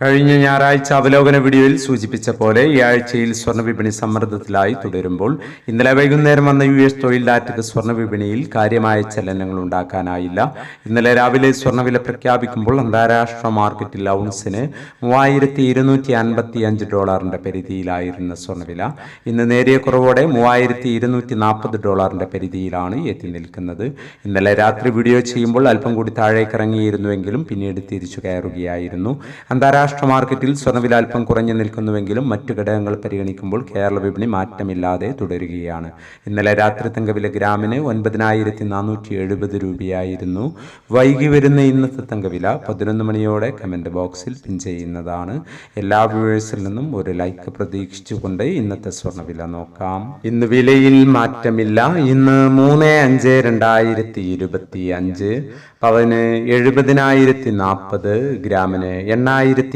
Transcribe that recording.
കഴിഞ്ഞ ഞായറാഴ്ച അവലോകന വീഡിയോയിൽ സൂചിപ്പിച്ച പോലെ ഈ ആഴ്ചയിൽ സ്വർണ വിപണി സമ്മർദ്ദത്തിലായി തുടരുമ്പോൾ ഇന്നലെ വൈകുന്നേരം വന്ന യു എസ് തൊഴിൽ ഡാറ്റയ്ക്ക് സ്വർണ വിപണിയിൽ കാര്യമായ ചലനങ്ങൾ ഉണ്ടാക്കാനായില്ല. ഇന്നലെ രാവിലെ സ്വർണവില പ്രഖ്യാപിക്കുമ്പോൾ അന്താരാഷ്ട്ര മാർക്കറ്റിൽ ഔൺസിന് മൂവായിരത്തി ഇരുന്നൂറ്റി അൻപത്തി അഞ്ച് ഡോളറിന്റെ പരിധിയിലായിരുന്ന സ്വർണവില ഇന്ന് നേരിയ കുറവോടെ മൂവായിരത്തി ഇരുന്നൂറ്റി നാൽപ്പത് ഡോളറിന്റെ പരിധിയിലാണ് എത്തി നിൽക്കുന്നത്. ഇന്നലെ രാത്രി വീഡിയോ ചെയ്യുമ്പോൾ അല്പം കൂടി താഴേക്കിറങ്ങിയിരുന്നുവെങ്കിലും പിന്നീട് തിരിച്ചു കയറുകയായിരുന്നു. അന്താരാഷ്ട്ര മാർക്കറ്റിൽ സ്വർണവില അല്പം കുറഞ്ഞു നിൽക്കുന്നുവെങ്കിലും മറ്റു ഘടകങ്ങൾ പരിഗണിക്കുമ്പോൾ കേരള വിപണി മാറ്റമില്ലാതെ തുടരുകയാണ്. ഇന്നലെ രാത്രി തങ്കവില ഗ്രാമിന് ഒൻപതിനായിരത്തി നാനൂറ്റി എഴുപത് രൂപയായിരുന്നു. വൈകി വരുന്ന ഇന്നത്തെ തങ്കവില പതിനൊന്ന് മണിയോടെ കമന്റ് ബോക്സിൽ പിൻ ചെയ്യുന്നതാണ്. എല്ലാ വ്യൂവേഴ്സിൽ നിന്നും ഒരു ലൈക്ക് പ്രതീക്ഷിച്ചുകൊണ്ട് ഇന്നത്തെ സ്വർണവില നോക്കാം. ഇന്ന് വിലയിൽ മാറ്റമില്ല. ഇന്ന് മൂന്ന് അഞ്ച് രണ്ടായിരത്തി ഇരുപത്തി അഞ്ച് പവന് എഴുപതിനായിരത്തി നാൽപ്പത് ഗ്രാമിന് എണ്ണായിരത്തി